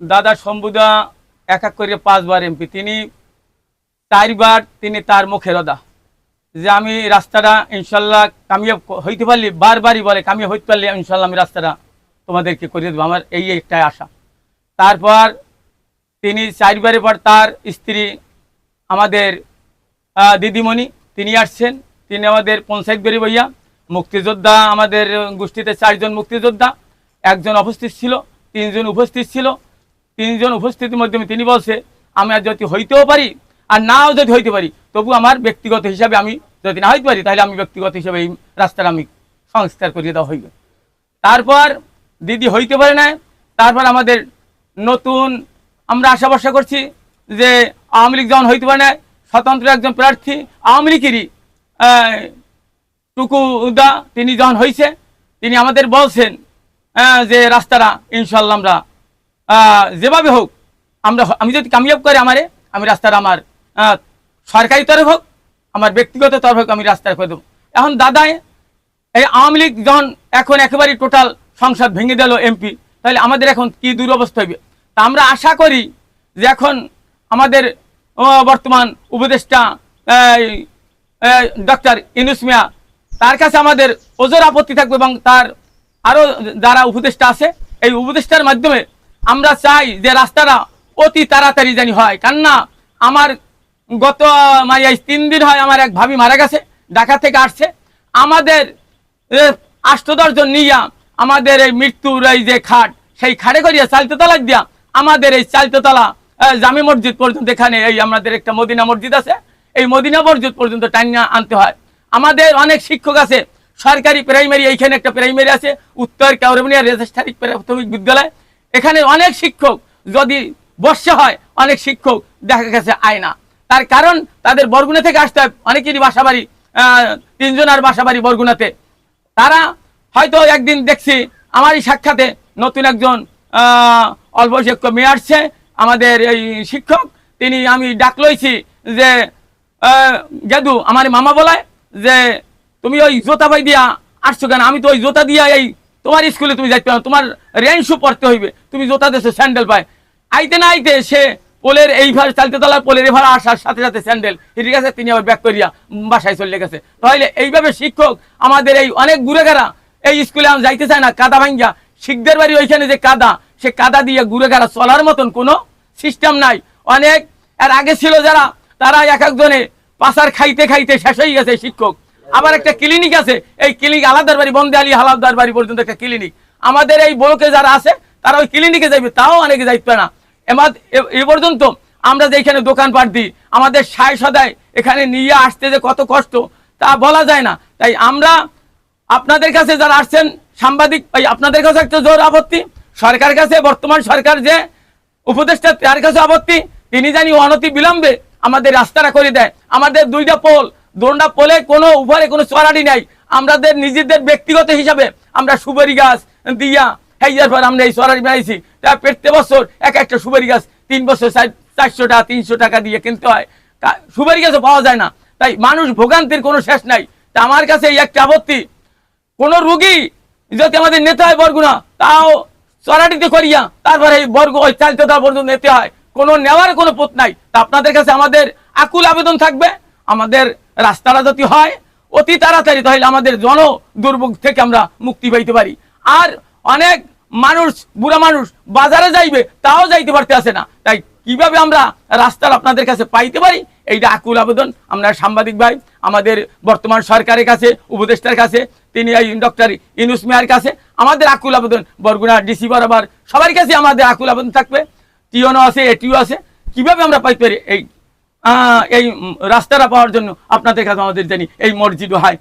দাদা শম্ভুদা এক এক করে পাঁচবার এমপি। তিনি চারবার তিনি তার মুখের অদা যে আমি রাস্তাটা ইনশাল্লাহ কামিয়াব হইতে পারলি বারবারই বলে, কামিয়াব হইতে পারলে ইনশাল্লাহ আমি রাস্তাটা তোমাদেরকে করে দেবো। আমার এই একটাই আশা। তারপর তিনি চারবারের পর তার স্ত্রী আমাদের দিদিমণি, তিনি আসছেন। তিনি আমাদের পঞ্চায়েত বেরি বইয়া মুক্তিযোদ্ধা, আমাদের গোষ্ঠীতে চারজন মুক্তিযোদ্ধা, একজন উপস্থিত ছিল, তিনজন উপস্থিত ছিল। তিনজন উপস্থিতির মাধ্যমে তিনি বলছে আমি আর যদি হইতেও পারি আর নাও যদি হইতে পারি তবু আমার ব্যক্তিগত হিসাবে আমি যদি না হইতে পারি তাহলে আমি ব্যক্তিগত হিসাবে এই রাস্তাটা আমি সংস্কার করিয়ে দেওয়া হইবে। তারপর দিদি হইতে পারে না তারপর আমাদের নতুন আমরা আশা ভরসা করছি যে আওয়ামী লীগ যখন হইতে পারে না স্বতন্ত্র একজন প্রার্থী আওয়ামী লীগেরই আহ, টুকু দা তিনি যখন হয়েছে তিনি আমাদের বলছেন যে রাস্তাটা ইনশাল্লাহ আমরা যেভাবে হোক, আমরা আমি যদি কামিয়াব করে আমারে, আমি রাস্তার আমার সরকারি তরফ হোক, আমার ব্যক্তিগত তরফ হোক, আমি রাস্তা করে দেবো। এখন দাদায় এই আওয়ামী লীগ যখন এখন একেবারেই টোটাল সংসদ ভেঙে দিল এমপি তাহলে আমাদের এখন কি দুরবস্থা হইবে? তা আমরা আশা করি যে এখন আমাদের বর্তমান উপদেষ্টা ডক্টর ইনুস মিয়া, তার কাছে আমাদের ওজোর আপত্তি থাকবে এবং তার আরও যারা উপদেষ্টা আছে, এই উপদেষ্টার মাধ্যমে আমরা চাই যে রাস্তাটা অতি তাড়াতাড়ি জানি হয়। কেননা আমার গত মানে তিন দিন হয় আমার এক ভাবি মারা গেছে ঢাকা থেকে আসছে। আমাদের আষ্টদর্জন নিয়া আমাদের এই মৃত্যুর এই যে খাট সেই খাটে করিয়া চালতেতলা দিয়া আমাদের এই চালতেতলা আহ, জামে মসজিদ পর্যন্ত এখানে এই আমাদের একটা মদিনা মসজিদ আছে। এই মদিনা মসজিদ পর্যন্ত টানিয়া আনতে হয়। আমাদের অনেক শিক্ষক আছে সরকারি প্রাইমারি এইখানে একটা প্রাইমারি আছে উত্তর কাউরবনিয়া রেজিস্ট্রারিক প্রাথমিক বিদ্যালয়। এখানে অনেক শিক্ষক যদি বর্ষা হয় অনেক শিক্ষক দেখা গেছে আয় না তার কারণ তাদের বরগুনা থেকে আসতে হয় অনেকেরই বাসা বাড়ি আহ, তিনজনের বাসা বাড়ি বরগুনাতে। তারা হয়তো একদিন দেখছি আমারই সাক্ষাতে নতুন একজন অল্প শিক্ষক মেয়ে আসছে আমাদের এই শিক্ষক তিনি আমি ডাক লইছি যে গেদু আমার মামা বলায় যে তুমি ওই জোতা ভাই দিয়া আসছো কেন? আমি তো ওই জোতা দিয়া এই তোমার স্কুলে তুমি যাইতে পারো তোমার শু পড়তে হইবে, তুমি জোতা দেশে স্যান্ডেল পায়। আইতে না আইতে সে পোলের এই ভাড়া চালতে তলার পোলের এ ভাড়া আসার সাথে সাথে স্যান্ডেল ঠিক আছে, তিনি আবার ব্যাক করিয়া বাসায় চলে গেছে। তাহলে এইভাবে শিক্ষক, আমাদের এই অনেক গুড়েগারা এই স্কুলে আমি যাইতে চায় না, কাদা ভাঙ্গা। শিখদের বাড়ি ওইখানে যে কাদা, সে কাদা দিয়ে গুড়েগারা চলার মতন কোনো সিস্টেম নাই। অনেক আর আগে ছিল যারা, তারা এক একজনে পাশার খাইতে খাইতে শেষ হয়ে গেছে শিক্ষক। আবার একটা ক্লিনিক আছে। এই ক্লিনিক আলাদার বাড়ি, বন্দে আলী হালাদার বাড়ি পর্যন্ত একটা ক্লিনিক আমাদের এই বড়কে যারা আছে, তারা ওই ক্লিনিকে যাইবে, তাও অনেকে যাইতে না। এমাদ, এ- পর্যন্ত আমরা যে এখানে দোকানপাট দিই, আমাদের সায় সদায় এখানে নিয়ে আসতে যে কত কষ্ট, তা বলা যায় না। তাই আমরা আপনাদের কাছে যারা আসছেন, সাংবাদিক আপনাদের কাছে একটা জোর আপত্তি, সরকার কাছে, বর্তমান সরকার যে উপদেষ্টা, তার কাছে আপত্তি, তিনি জানি অনতি বিলম্বে আমাদের রাস্তাটা করে দেয়। আমাদের দুইটা পোল দোনটা পোলে কোনো উপরে কোনো চড়ানি নাই। আমাদের নিজেদের ব্যক্তিগত হিসাবে আমরা সুপারি গাছ দিয়া হেয়ার পর আমরা এই চড়ানি বানাইছি। তা প্রত্যেক বছর এক একটা সুপারি গাছ তিন বছর চার- চারশো টাকা তিনশো টাকা দিয়ে কিনতে হয়। সুপারি গাছও পাওয়া যায় না। তাই মানুষ ভোগান্তির কোনো শেষ নাই। তা আমার কাছে এই একটা আপত্তি। কোন রুগী যদি আমাদের নেতা হয় বরগুনা, তাও চড়াটিতে করিয়া তারপরে এই বর্গ ওই চালতে পর্যন্ত নিতে হয়। কোনো নেওয়ার কোনো পথ নাই। তা আপনাদের কাছে আমাদের আকুল আবেদন থাকবে। আমাদের রাস্তাটা যদি হয়, অতি তাড়াতাড়ি তাহলে আমাদের জন দুর্ভোগ থেকে আমরা মুক্তি পাইতে পারি। আর অনেক মানুষ, বুড়া মানুষ বাজারে যাইবে, তাও যাইতে পারতে আসে না। তাই কীভাবে আমরা রাস্তার আপনাদের কাছে পাইতে পারি, এইটা আকুল আবেদন। আমরা সাংবাদিক ভাই, আমাদের বর্তমান সরকারের কাছে, উপদেষ্টার কাছে, তিনি এই ডক্টর ইনুস মিয়ার কাছে, আমাদের আকুল আবেদন। বরগুনা ডিসি বরাবর সবার কাছে আমাদের আকুল আবেদন থাকবে। টিওনও আছে, এটিও আছে। কীভাবে আমরা পাইতে পারি, এই এই রাস্তাটা পাওয়ার জন্য আপনাদের কাছে আমাদের জানি এই মসজিদ হয়।